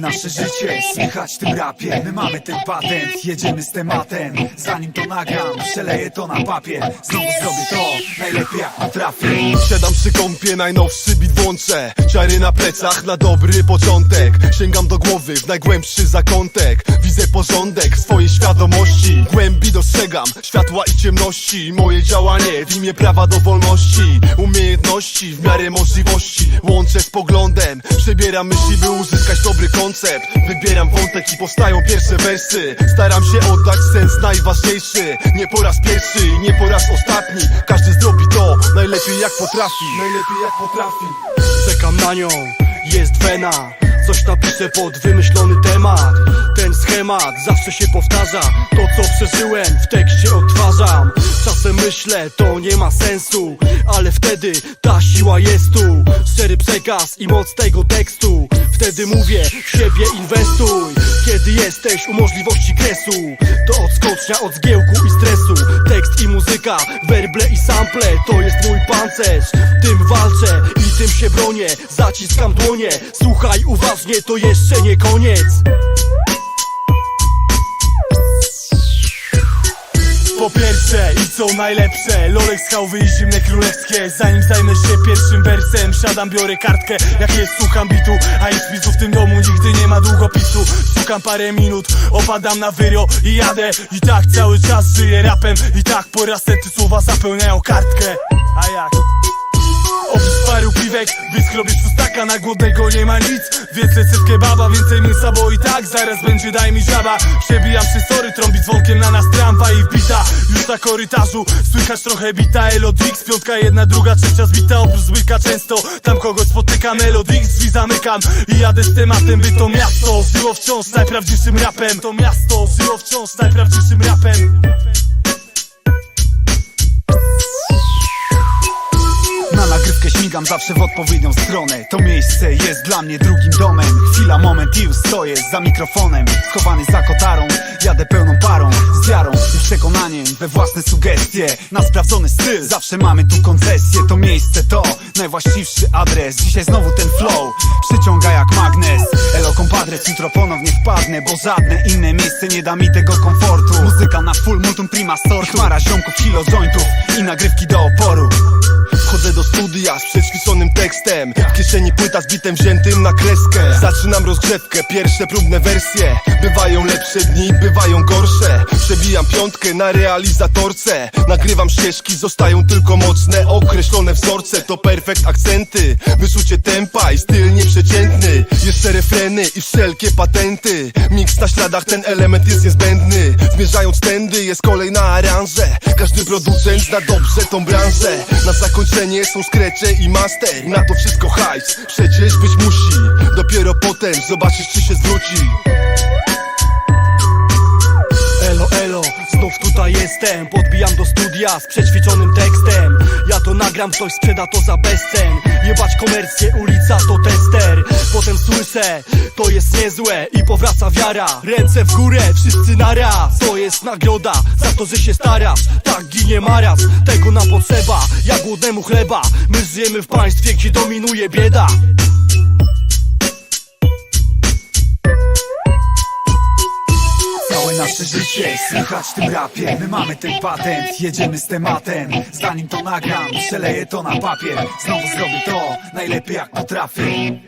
nasze życie. Słychać tym rapie My mamy ten patent, jedziemy z tematem. Zanim to nagram, przeleję to na papier. Znowu zrobię to, najlepiej jak potrafię. Siadam przy kąpie, najnowszy bit włączę Ciary na plecach na dobry początek. Sięgam do głowy w najgłębszy zakątek. Widzę porządek swojej świadomości. Głębi dostrzegam światła i ciemności. Moje działanie w imię prawa do wolności. Umiejętności w miarę możliwości. Łączę z poglądem. Przebieram myśli, by uzyskać dobry koncept. Wybieram wątek i powstają pierwsze wersy. Staram się oddać sens najważniejszy. Nie po raz pierwszy nie po raz ostatni. Każdy zrobi najlepiej jak potrafi. Najlepiej jak potrafi. Czekam na nią, jest wena. Coś napiszę pod wymyślony temat. Ten schemat zawsze się powtarza. To co przeżyłem w tekście odtwarzam. Czasem myślę to nie ma sensu Ale wtedy ta siła jest tu. Szczery przekaz i moc tego tekstu. Wtedy mówię w siebie inwestuj. Kiedy jesteś u możliwości kresu. To odskocznia od zgiełku i stresu. Tekst i muzyka, werble i sample To jest mój pancerz. Tym walczę i tym się bronię Zaciskam dłonie, słuchaj uważnie To jeszcze nie koniec Pierwsze i co najlepsze. Lolek z chałwy i zimne królewskie. Zanim zajmę się pierwszym wersem Siadam, biorę kartkę, jak jest słucham bitu A ich spisu w tym domu nigdy nie ma długopisu. Szukam parę minut, opadam na wyrio i jadę. I tak cały czas żyję rapem. I tak po raz setny słowa zapełniają kartkę. A jak? Oprócz piwek, wyskrobiesz pustaka Na głodnego nie ma nic, więc recept kebaba Więcej mięsa, bo i tak zaraz będzie daj mi żaba. Przebijam się sory, trąbi dzwonkiem na nas tramwa i wbita. Już na korytarzu słychać trochę bita Elodix, piątka, jedna, druga, trzecia zbita Oprócz zbyka często, tam kogoś spotykam Elodix, drzwi zamykam i jadę z tematem By to miasto żyło wciąż najprawdziwszym rapem. To miasto żyło wciąż najprawdziwszym rapem śmigam zawsze w odpowiednią stronę. To miejsce jest dla mnie drugim domem. Chwila, moment i już stoję za mikrofonem. Schowany za kotarą, jadę pełną parą. Z wiarą i przekonaniem we własne sugestie. Na sprawdzony styl, zawsze mamy tu koncesję. To miejsce to najwłaściwszy adres. Dzisiaj znowu ten flow przyciąga jak magnes. Elo compadres, jutro ponownie wpadnę Bo żadne inne miejsce nie da mi tego komfortu. Muzyka na full multum prima sort Chmara ziomków, kilo jointów i nagrywki do oporu Do studia z przećwiczonym tekstem. W kieszeni płyta z bitem wziętym na kreskę. Zaczynam rozgrzewkę, pierwsze próbne wersje. Bywają lepsze dni, bywają gorsze. Przebijam piątkę na realizatorce. Nagrywam ścieżki, zostają tylko mocne Określone wzorce. To perfekt akcenty Wyczucie tempa i styl nieprzeciętny. Jeszcze refreny i wszelkie patenty. Miks na śladach, ten element jest niezbędny. Zmierzając tędy jest kolej na aranże Każdy producent zna dobrze tą branżę. Na zakończenie są skrecze i master Na to wszystko hajs, przecież być musi Dopiero potem zobaczysz czy się zwróci tutaj jestem Podbijam do studia z przećwiczonym tekstem. Ja to nagram, ktoś sprzeda to za bezcen. Jebać komercję, ulica to tester. Potem słyszę, to jest niezłe I powraca wiara, ręce w górę, wszyscy naraz. To jest nagroda za to, że się starasz. Tak ginie maraz, tego nam potrzeba. Jak głodnemu chleba, my żyjemy w państwie, gdzie dominuje bieda nasze życie. Słychać w tym rapie. My mamy ten patent, jedziemy z tematem. Zanim to nagram, przeleję to na papier. Znowu zrobię to, najlepiej jak potrafię